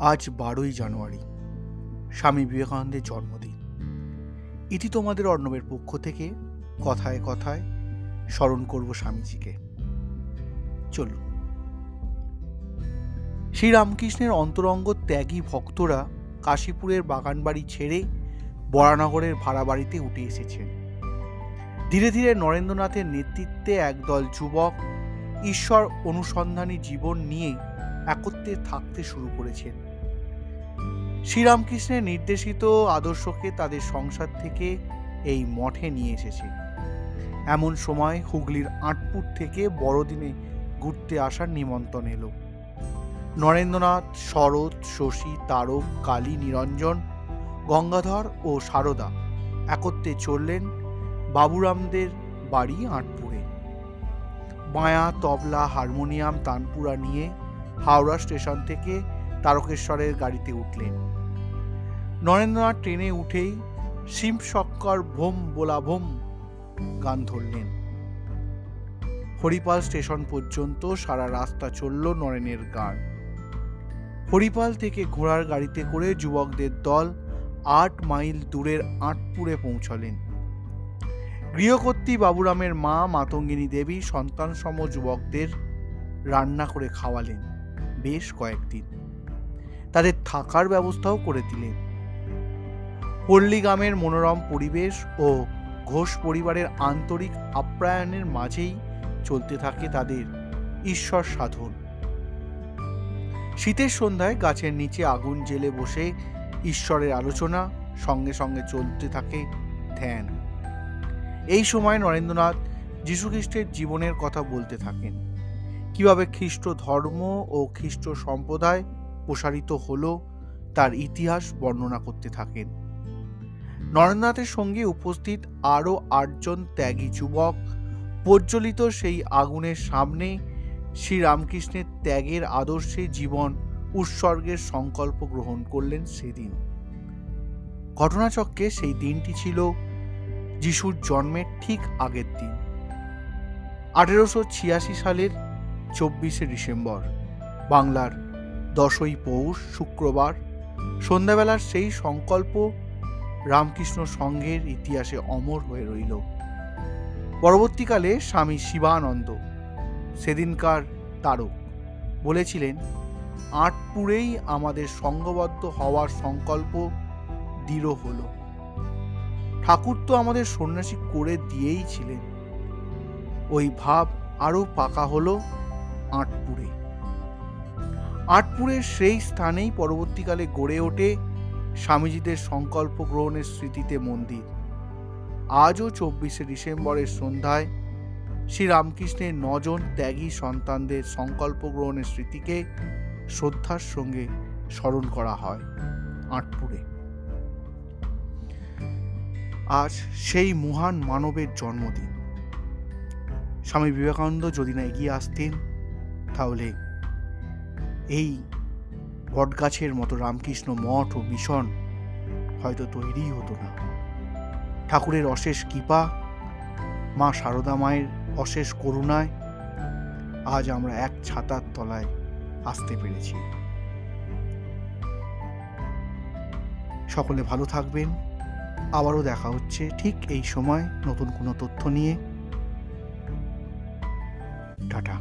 আজ বারোই জানুয়ারি, স্বামী বিবেকানন্দের জন্মদিন। ইতি তোমাদের অর্ণবের পক্ষ থেকে কথায় কথায় স্মরণ করব স্বামীজিকে। চলুন। শ্রীরামকৃষ্ণের অন্তরঙ্গ ত্যাগী ভক্তরা কাশীপুরের বাগানবাড়ি ছেড়ে বরানগরের ভাড়া বাড়িতে উঠে এসেছেন। ধীরে ধীরে নরেন্দ্রনাথের নেতৃত্বে একদল যুবক ঈশ্বর অনুসন্ধানী জীবন নিয়ে একত্রে থাকতে শুরু করেছেন। শ্রীরামকৃষ্ণের নির্দেশিত আদর্শকে তাদের সংসার থেকে এই মঠে নিয়ে এসেছে। এমন সময় হুগলির আটপুর থেকে বড়দিনে ঘুরতে আসার নিমন্ত্রণ এলো। নরেন্দ্রনাথ, শরৎ, শশী, তারক, কালী, নিরঞ্জন, গঙ্গাধর ও সারদা একত্রে চললেন বাবুরামদের বাড়ি আটপুরে। বায়া তবলা, হারমোনিয়াম, তানপুরা নিয়ে হাওড়া স্টেশন থেকে তারকেশ্বরের গাড়িতে উঠলেন। নরেন্দ্রনাথ ট্রেনে উঠেই শিম শক্কর ভোম বোলা ভোম গান ধরলেন। হরিপাল স্টেশন পর্যন্ত সারা রাস্তা চলল নরেনের গান। হরিপাল থেকে ঘোড়ার গাড়িতে করে যুবকদের দল আট মাইল দূরের আটপুরে পৌঁছলেন। গৃহকর্ত্রী বাবুরামের মা মাতঙ্গিনী দেবী সন্তান সম যুবকদের রান্না করে খাওয়ালেন বেশ কয়েকদিন। তাদের থাকার ব্যবস্থাও করে দিলেন। পল্লীগ্রামের মনোরম পরিবেশ ও ঘোষ পরিবারের আন্তরিক আপ্যায়নের মাঝেই চলতে থাকে তাদের ঈশ্বর সাধন। শীতের সন্ধ্যায় গাছের নিচে আগুন জেলে বসে ঈশ্বরের আলোচনা সঙ্গে সঙ্গে চলতে থাকে ধ্যান। এই সময় নরেন্দ্রনাথ যীশুখ্রিস্টের জীবনের কথা বলতে থাকেন। কীভাবে খ্রিস্ট ধর্ম ও খ্রিস্ট সম্প্রদায় প্রসারিত হলো, তার ইতিহাস বর্ণনা করতে থাকেন। নরেন্দ্রনাথের সঙ্গে উপস্থিত আরও আটজন ত্যাগী যুবক প্রজ্বলিত সেই আগুনের সামনে শ্রীরামকৃষ্ণের ত্যাগের আদর্শে জীবন উৎসর্গের সংকল্প গ্রহণ করলেন সেদিন। ঘটনাচক্রে সেই দিনটি ছিল যিশুর জন্মের ঠিক আগের দিন। আঠেরোশো ছিয়াশি সালের চব্বিশে ডিসেম্বর, বাংলার দশই পৌষ শুক্রবার, সন্ধ্যাবেলার সেই সংকল্প রামকৃষ্ণ সংঘের ইতিহাসে অমর হয়ে রইল। পরবর্তীকালে স্বামী শিবানন্দ, সেদিনকার তারক, বলেছিলেন, আটপুরেই আমাদের সঙ্গবদ্ধ হওয়ার সংকল্প দৃঢ় হলো। ঠাকুর তো আমাদের সন্ন্যাসী করে দিয়েই ছিলেন। ওই ভাব আরও পাকা হলো আটপুরে। আটপুরের সেই স্থানেই পরবর্তীকালে গড়ে ওঠে স্বামীজিদের সংকল্প গ্রহণের স্মৃতিতে মন্দির। আজও চব্বিশে ডিসেম্বরের সন্ধ্যায় শ্রীরামকৃষ্ণের নজন ত্যাগী সন্তানদের সংকল্প গ্রহণের স্মৃতিকে শ্রদ্ধার সঙ্গে স্মরণ করা হয় আটপুরে। আজ সেই মহান মানবের জন্মদিন। স্বামী বিবেকানন্দ যদি না এগিয়ে আসতেন, তাহলে এই বটগাছের মতো রামকৃষ্ণ মঠ ও মিশন হয়তো তৈরিই হতো না। ঠাকুরের অশেষ কৃপা, মা সারদা মায়ের অশেষ করুণায় আজ আমরা এক ছাতার তলায় আসতে পেরেছি। সকলে ভালো থাকবেন। আবারও দেখা হচ্ছে ঠিক এই সময় নতুন কোনো তথ্য নিয়ে। টাটা।